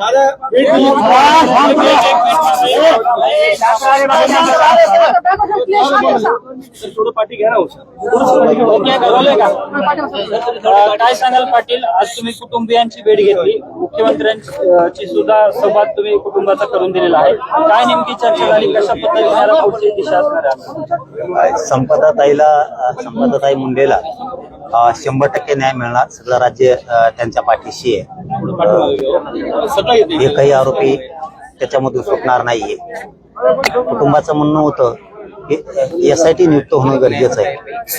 দাদা ना, कुटुंबाला. काय सांगाल पाटील आज तुम्ही कुटुंबियांची भेट घेतली. मुख्यमंत्र्यांची सुद्धा संवाद तुम्ही कुटुंबाचा करून दिलेला आहे. काय नेमकी चर्चा झाली? कशा पद्धतीने पुढची दिशा असणार संपदाताईला संपदाताई मुंडेला शंभर टक्के न्याय मिळणार. सगळं राज्य त्यांच्या पाठीशी आहे. एकही आरोपी त्याच्यामधून सुटणार नाहीये. कुटुंबाचं म्हणणं होतं की एस आय टी नियुक्त होणं गरजेचं आहे.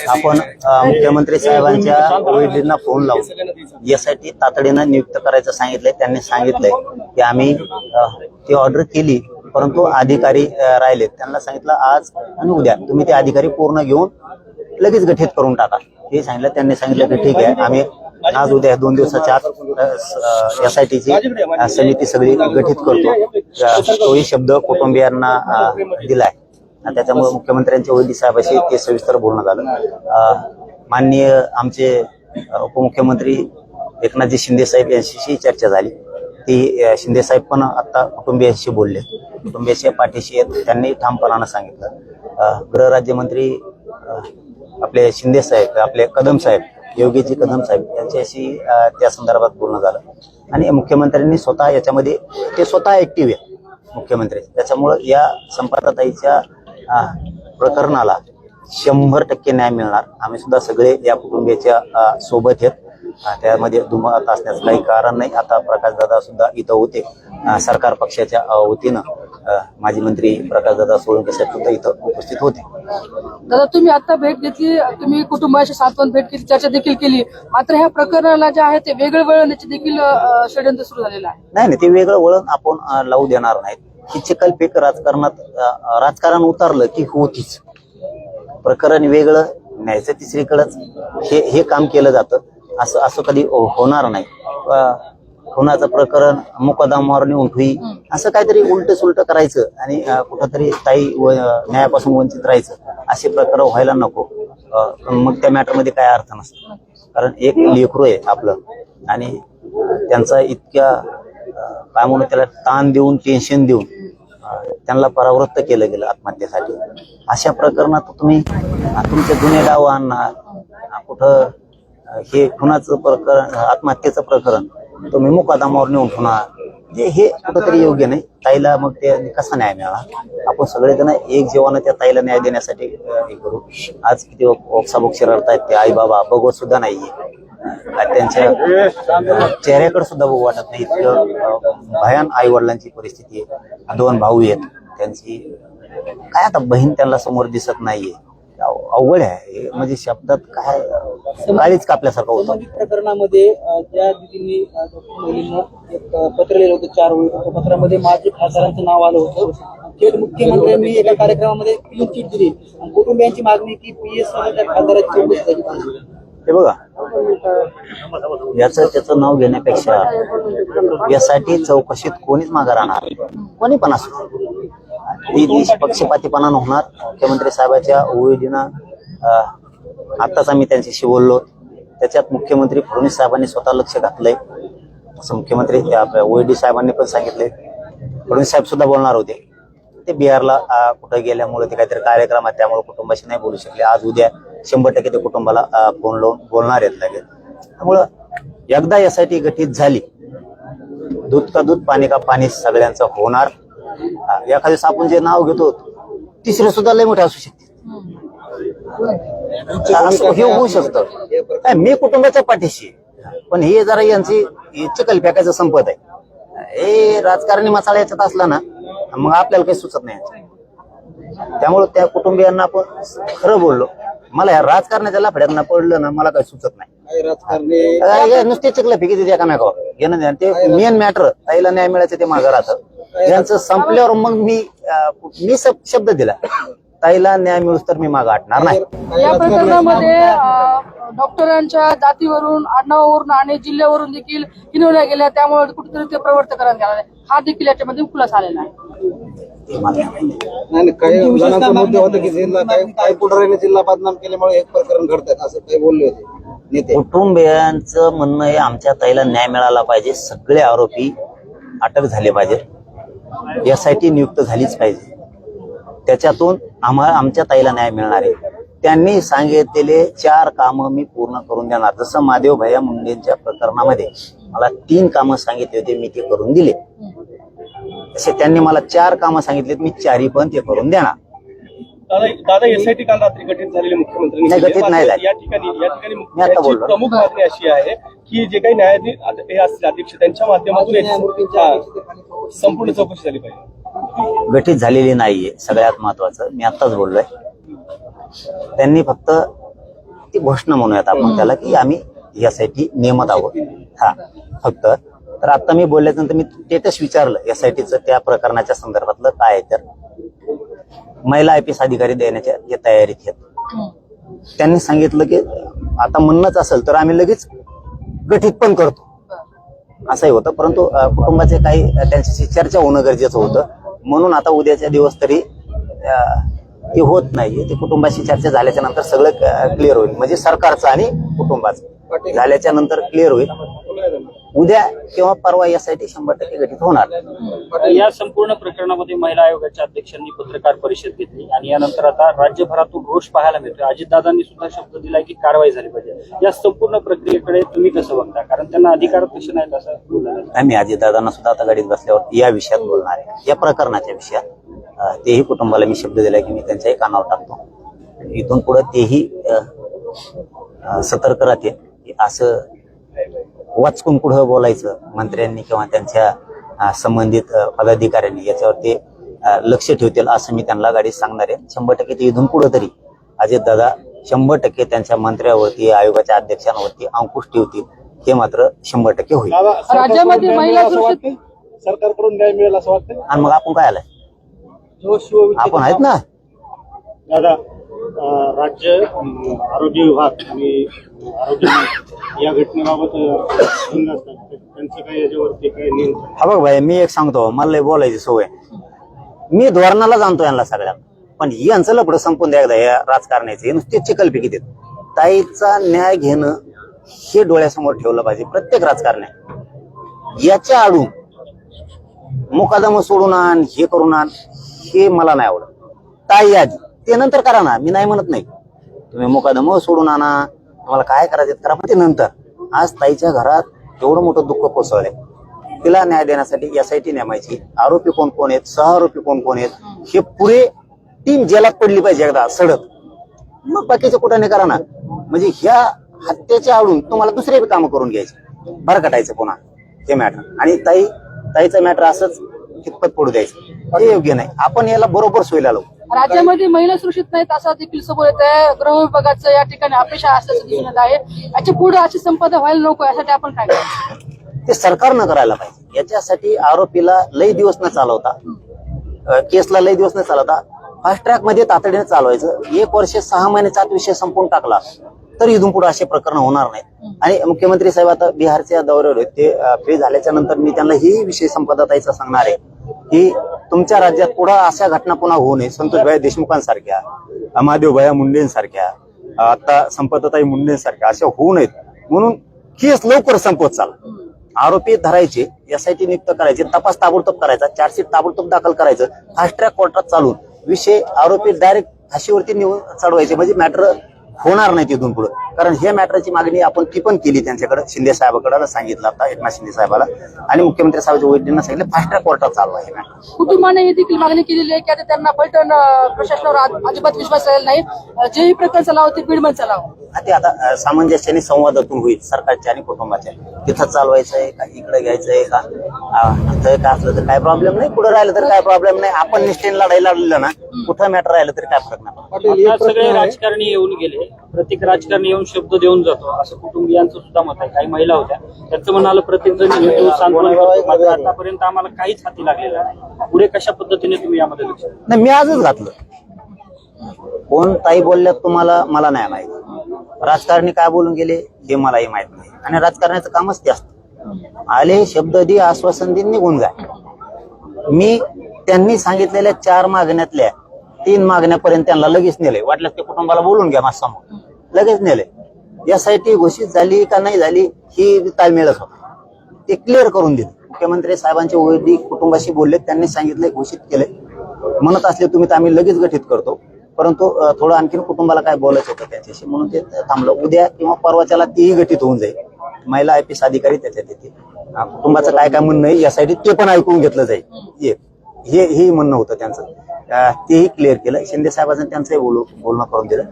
आपण मुख्यमंत्री साहेबांच्या वडिलांना फोन लावून एस आय टी तातडीनं नियुक्त करायचं सांगितलंय. त्यांनी सांगितलंय की आम्ही ती ऑर्डर केली परंतु अधिकारी राहिलेत. त्यांना सांगितलं आज आणि उद्या तुम्ही ते अधिकारी पूर्ण घेऊन लगेच गठीत करून टाका. हे सांगितलं. त्यांनी सांगितलं की ठीक आहे आम्ही आज उद्या दोन दिवसाच्या आत एस आय टीची समिती सगळी गठीत करतो. तोही शब्द कुटुंबियांना दिलाय. आणि त्याच्यामुळे मुख्यमंत्र्यांच्या वैद्य साहेबाशी ते सविस्तर बोलणं झालं. माननीय आमचे उपमुख्यमंत्री एकनाथजी शिंदे साहेब यांच्याशी चर्चा झाली. ती शिंदे साहेब पण आता कुटुंबियांशी बोलले. कुटुंबियाच्या पाठीशी आहेत. त्यांनी ठामपणानं सांगितलं. गृहराज्यमंत्री आपले शिंदे साहेब आपले कदम साहेब योगीजी कदम साहेब यांच्याशी त्या संदर्भात बोलणं झालं. आणि मुख्यमंत्र्यांनी स्वतः याच्यामध्ये ते स्वतः ऍक्टिव्ह आहे मुख्यमंत्री. त्याच्यामुळं या संपादाताईच्या प्रकरणाला शंभर टक्के न्याय मिळणार. आम्ही सुद्धा सगळे या कुटुंबियाच्या सोबत आहेत. त्यामध्ये दुमत असण्याचं काही कारण नाही. आता प्रकाशदादा सुद्धा इथं होते. सरकार पक्षाच्या वतीनं. माजी मंत्री प्रकाशदादा सोळंके साहेब सुद्धा इथं उपस्थित होते. दादा तुम्ही आता भेट घेतली तुम्ही कुटुंबाशी सातवन भेट केली चर्चा देखील केली. मात्र ह्या प्रकरणाला जे आहे ते वेगळं वळवण्याचे देखील षडयंत्र सुरू झालेलं आहे. नाही नाही ते वेगळं वळण आपण लावू देणार नाहीत. की चिकलफेक राजकारणात राजकारण उतरलं की होतीच. प्रकरण वेगळं न्यायचं तिसरीकडंच. हे हे काम केलं जातं. असं असं कधी हो- होणार नाही. खुनाचं प्रकरण मुकदमावर नेऊन हुई असं काहीतरी उलट सुलट करायचं आणि कुठंतरी ताई व- न्यायापासून वंचित राहायचं. असे प्रकार व्हायला नको. मग त्या मॅटरमध्ये काय अर्थ नसतो. कारण एक लेकरू आहे आपलं. आणि त्यांचा इतक्या काय म्हणू त्याला ताण देऊन टेन्शन देऊन त्यांना परावृत्त केलं गेलं आत्महत्येसाठी. अशा प्रकरणात तुम्ही तुमचे जुने डाव आणणार. कुठं हे खुनाचं प्रकरण आत्महत्येचं प्रकरण तुम्ही मुकादमावर नेऊन ठेवणार. जे हे कुठंतरी योग्य नाही. ताईला मग ते कसा न्याय मिळाला? आपण सगळेजण एक जेव्हा त्या ताईला न्याय देण्यासाठी हे करू. आज किती ओक्साबोक्षी रडतायत ते आई बाबा बघवत सुद्धा नाहीये. त्यांच्या चेहऱ्याकडे सुद्धा बघू वाटत नाही. इतकं भयान आई वडिलांची परिस्थिती आहे. दोन भाऊ आहेत. त्यांची काय आता बहीण त्यांना समोर दिसत नाहीये. अवघड आहे. म्हणजे शब्दात काय काळीच कापल्यासारखं होतं. संबंधित प्रकरणामध्ये अ, ज्या दिदींनी अ, डॉक्टर मोदींना एक अ, पत्र लिहिलं होतं चार ओळी त्या पत्रामध्ये माजी खासदारांचं नाव आलं होतं. थेट मुख्यमंत्र्यांनी एका कार्यक्रमामध्ये क्लीन चिट दिली. आणि कुटुंबियांची मागणी की पी एस त्या खासदाराची चौकशी झाली. पाहिजे हे बघा याचं त्याचं नाव घेण्यापेक्षा यासाठी चौकशीत कोणीच मागे राहणार कोणी पण असो ती ती पक्षपातीपणानं होणार मुख्यमंत्री साहेबाच्या ओळीनं आत्ताच आम्ही त्यांच्याशी बोललो. त्याच्यात मुख्यमंत्री फडणवीस साहेबांनी स्वतः लक्ष घातलंय. असं मुख्यमंत्री आपल्या ओईडी साहेबांनी पण सांगितले फडणवीस साहेब सुद्धा बोलणार होते. ते बिहारला कुठे कुठं गेल्यामुळे ते काहीतरी कार्यक्रम आहे त्यामुळे कुटुंबाशी नाही बोलू शकले. आज उद्या शंभर टक्के ते कुटुंबाला फोन लावून बोलणार आहेत लगेच. त्यामुळं एकदा यासाठी गठीत झाली दूध का दूध पाणी का पाणी सगळ्यांचं होणार. एखाद्या आपण जे नाव घेतो तिसरे सुद्धा लय मोठे असू शकते. हे होऊ शकतं. मी कुटुंबाच्या पाठीशी. पण हे जरा यांची चिकल फेकायचं संपत आहे. हे राजकारणी मसाला याच्यात असला ना मग आपल्याला काही सुचत नाही. त्यामुळे त्या कुटुंबियांना आपण खरं बोललो. मला या राजकारणाच्या लफड्यांना पडलं ना मला काही सुचत नाही. नुसते चिकल फेकी तिथे एकामेकावर. घेणं देणं. ते मेन मॅटर ताईला न्याय मिळायचं ते मागं राहतं. त्यांचं संपल्यावर मग मी मी सब- शब्द दिला. ताईला न्याय मिळूस तर मी मागं हटणार नाही. या प्रकरणामध्ये डॉक्टरांच्या जातीवरून आडनावावरून आणि जिल्ह्यावरून देखील हिनवल्या गेल्या. त्यामुळे कुठेतरी ते प्रवर्त करण्यात गेला हा देखील याच्यामध्ये खुलासा आलेला आहे. काही मुद्दे होता की जिल्हा काही काही पुढाऱ्यांनी जिल्हा बदनाम केल्यामुळे एक प्रकरण घडतात असं काही बोलले होते कुटुंबियांचं म्हणणं आहे आमच्या ताईला न्याय मिळाला पाहिजे. सगळे आरोपी अटक झाले पाहिजेत. एस आय टी नियुक्त झालीच पाहिजे. त्याच्यातून आम्हाला आमच्या ताईला न्याय मिळणार आहे. त्यांनी सांगितलेले चार कामं मी पूर्ण करून देणार. जसं महादेव भैया मुंडेंच्या प्रकरणामध्ये मला तीन कामं सांगितले होती मी ते करून दिले. तसे त्यांनी मला चार कामं सांगितले मी चारी पण ते करून देणार. दादा दादा एसआयटी काल रात्री गठीत झालेली मुख्यमंत्र्यांनी नाही, केली. गठीत नाही मात्र झाली. या ठिकाणी या ठिकाणी. प्रमुख मागणी अशी आहे की जे काही न्यायाधीश हे असतील अध्यक्ष त्यांच्या माध्यमातून संपूर्ण चौकशी झाली पाहिजे गठीत झालेली नाहीये सगळ्यात महत्वाचं मी आत्ताच बोललोय त्यांनी फक्त ती घोषणा म्हणूयात आपण त्याला की आम्ही यासाठी नियमत आहोत हा फक्त तर आता मी बोलल्यानंतर मी स्टेटस विचारलं एसआयटीचं त्या प्रकरणाच्या संदर्भातलं काय आहे तर महिला आय पी एस अधिकारी देण्याच्या या तयारीत आहेत. त्यांनी सांगितलं की आता म्हणणंच असेल तर आम्ही लगेच गठीत पण करतो. असंही होतं परंतु कुटुंबाचे काही त्यांच्याशी चर्चा होणं गरजेचं होतं. म्हणून आता उद्याच्या दिवस तरी ते होत नाही ते कुटुंबाशी चर्चा झाल्याच्यानंतर सगळं क्लिअर होईल. म्हणजे सरकारचं आणि कुटुंबाचं. झाल्याच्यानंतर क्लिअर होईल. उद्या किंवा परवा यासाठी शंभर टक्के गठीत होणार. या संपूर्ण प्रकरणामध्ये महिला आयोगाच्या अध्यक्षांनी पत्रकार परिषद घेतली आणि यानंतर आता राज्यभरातून रोष पाहायला मिळतोय. अजितदादांनी सुद्धा शब्द दिलाय की कारवाई झाली पाहिजे. या संपूर्ण प्रक्रियेकडे तुम्ही कसं बघता? कारण त्यांना अधिकार तसे नाहीत असं जातं. आम्ही अजितदादांना सुद्धा आता गाडीत बसल्यावर या विषयात बोलणार आहे. या प्रकरणाच्या विषयात तेही कुटुंबाला मी शब्द दिलाय की मी त्यांच्याही कानावर टाकतो. इथून पुढे तेही सतर्क राहते की असं वाचकून पुढं बोलायचं मंत्र्यांनी किंवा त्यांच्या संबंधित पदाधिकाऱ्यांनी याच्यावर ते अ, लक्ष ठेवतील असं मी त्यांना गाडीत सांगणार आहे. शंभर टक्के ते इथून पुढे तरी अजितदादा शंभर टक्के त्यांच्या मंत्र्यावरती आयोगाच्या अध्यक्षांवरती अंकुश ठेवतील हे मात्र शंभर टक्के होईल. राज्यामध्ये महिला सुरक्षित सरकारकडून न्याय मिळेल असं वाटतं आणि मग आपण काय आलाय? आपण आहेत ना? दादा राज्य आरोग्य विभाग आणि आरोग्य या घटनेबाबत त्यांचं काही याच्यावरती काही नियंत्रण? हा बघ भाई मी एक सांगतो. मला लय बोलायची सवय. मी धोरणाला जाणतो यांना सगळ्या पण यांचं लपड संपून द्या एकदा या राजकारणाचे. हे नुसते चिकलपिकी देत. ताईचा न्याय घेणं हे डोळ्यासमोर ठेवलं पाहिजे. प्रत्येक राजकारण्या याच्या आडून मुकादम सोडून आण हे करून आण हे मला नाही आवडत. ताई आजी. ते नंतर करा ना. मी नाही म्हणत नाही. तुम्ही मुकादम सोडून आणा. तुम्हाला काय करायचं करा. पण ते नंतर. आज ताईच्या घरात एवढं मोठं दुःख कोसळलंय. तिला न्याय देण्यासाठी एसआयटी नेमायची आरोपी कोण कोण आहेत? सहआरोपी कोण कोण आहेत? हे पुरे टीम जेलात पडली पाहिजे एकदा. सडक. मग बाकीचं कुठं नाही करा ना म्हणजे ह्या हत्येच्या आवडून तुम्हाला दुसरे कामं करून घ्यायचे. भरकटायचं पुन्हा. हे मॅटर आणि ताई ताईचं मॅटर असंच कितपत पडू द्यायचं. हे योग्य नाही. आपण याला बरोबर सोयला लावू. राज्यामध्ये महिला सुरक्षित नाहीत असा देखील समोर येत आहे गृह विभागाचं या ठिकाणी अपेक्षा असल्याचं दिसून येत आहे. याच्यापुढे अशी संपदा व्हायला नको यासाठी आपण काय ते सरकारनं करायला पाहिजे. याच्यासाठी आरोपीला लई दिवस न चालवता केसला लई दिवस न चालवता फास्ट ट्रॅकमध्ये तातडीने चालवायचं. एक वर्ष सहा महिन्याचा विषय संपून टाकला तर इथून पुढे असे प्रकरण होणार नाहीत. आणि मुख्यमंत्री साहेब आता बिहारच्या दौऱ्यावर ते फ्री झाल्याच्यानंतर मी त्यांना ही विषय संपदाताईचा सांगणार आहे. की तुमच्या राज्यात पुढे अशा घटना पुन्हा होऊ नये. संतोषभाई देशमुखांसारख्या महादेवभाया मुंडेंसारख्या आता संपतताई मुंडेंसारख्या अशा होऊ नयेत. म्हणून केस लवकर संपत चाल. आरोपी धरायचे एसआयटी नियुक्त करायचे तपास ताबडतोब करायचा चार्जशीट ताबडतोब दाखल करायचं फास्ट ट्रॅक कोर्टात चालून विषय आरोपी डायरेक्ट फाशीवरती नेऊन चढवायचे म्हणजे मॅटर होणार नाही तिथून पुढे. कारण हे मॅटरची मागणी आपण ती पण केली त्यांच्याकडे. शिंदे साहेबाकडं सांगितलं आता एकनाथ शिंदे साहेबाला. आणि मुख्यमंत्री साहेबांच्या वैद्यांना सांगितलं फास्ट ट्रॅक कोर्टात चालवा हे मॅटर. कुटुंबाने ही देखील मागणी केलेली आहे की आता त्यांना पैठण प्रशासनावर अजिबात विश्वास राहिला नाही. जेही प्रकरण चालावं ते बीडमध्ये चालावं. ते आता सामंजस्याने संवादातून होईल सरकारच्या आणि कुटुंबाच्या तिथं चालवायचं आहे का इकडे घ्यायचं आहे का इथं काय असलं तर काय प्रॉब्लेम नाही? पुढे राहिलं तर काय प्रॉब्लेम नाही? आपण निष्ठेने लढायला लागलं ना कुठं मॅटर राहिलं तरी काय फरक नाही. सगळे राजकारणी येऊन गेले. प्रत्येक राजकारणी येऊन शब्द देऊन जातो. असं कुटुंबियांचं सुद्धा मत आहे. काही महिला होत्या. त्यांचं म्हणालं प्रत्येक जण मात्र आतापर्यंत आम्हाला काहीच हाती लागलेलं नाही. पुढे कशा पद्धतीने तुम्ही यामध्ये लक्ष? नाही मी आजच घातलं. कोण ताई बोलल्यात तुम्हाला मला नाही माहिती. राजकारणी काय बोलून गेले हे मलाही माहीत नाही. आणि राजकारणाचं कामच ते असतं. आले शब्द दे आश्वासन दे निघून जाय मी त्यांनी सांगितलेल्या चार मागण्यातल्या तीन मागण्यापर्यंत त्यांना लगेच नेले वाटल्यास ते कुटुंबाला बोलून घ्या माझ्यासमोर. लगेच नेले यासाठी घोषित झाली का नाही झाली ही ताळमेळच होता ते क्लिअर करून दिले. मुख्यमंत्री साहेबांचे वैदिक कुटुंबाशी बोलले त्यांनी सांगितले घोषित केले म्हणत असले तुम्ही तर आम्ही लगेच गठीत करतो. परंतु थोडं आणखीन कुटुंबाला काय बोलायचं होतं त्यांच्याशी म्हणून ते थांबलं. उद्या किंवा परवाच्याला तीही गठीत होऊन जाईल. महिला आय पी एस अधिकारी त्याच्यात येतील कुटुंबाचं काय काय म्हणणं आहे यासाठी ते पण ऐकून घेतलं जाईल. एक हे हे म्हणणं होतं त्यांचं. तेही क्लिअर केलं. शिंदे साहेबांचं त्यांचंही बोलू बोलणं करून दिलं.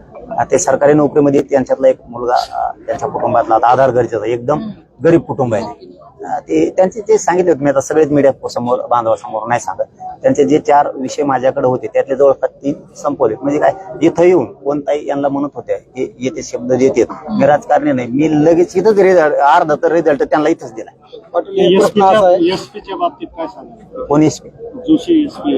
ते सरकारी नोकरीमध्ये त्यांच्यातला एक मुलगा त्यांच्या कुटुंबातला आता आधार गरजेचा एकदम गरीब कुटुंब आहे. ते. ते त्यांचे ते सांगितले होते मी आता सगळेच मीडिया समोर बांधवासमोर नाही सांगत. त्यांचे जे चार विषय माझ्याकडे होते त्यातले जवळपास तीन संपवले. म्हणजे काय इथं येऊन कोणताही यांना म्हणत होते हे येते शब्द देतात मी राजकारणी नाही मी लगेच इथंच रिझल्ट अर्धा तर रिझल्ट त्यांना इथंच दिला. प्रश्न असा आहे. एसपीच्या बाबतीत काय सांगा कोणी एसपी जोशी एसपी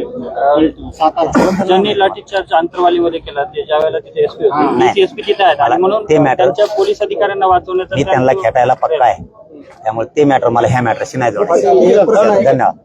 सातारा. ज्यांनी लाठीचार्ज अंतरवालीमध्ये केला ते ज्या वेळेला तिथे एसपी नाही. होते एसपी तिथे आहेत. आणि म्हणून ते त्यांच्या पोलीस अधिकाऱ्यांना वाचवण्याचा मी त्यांना खेटायला पक्का आहे. त्यामुळे ते मॅटर मला ह्या मॅटरशी नाही जोडायचं. धन्यवाद.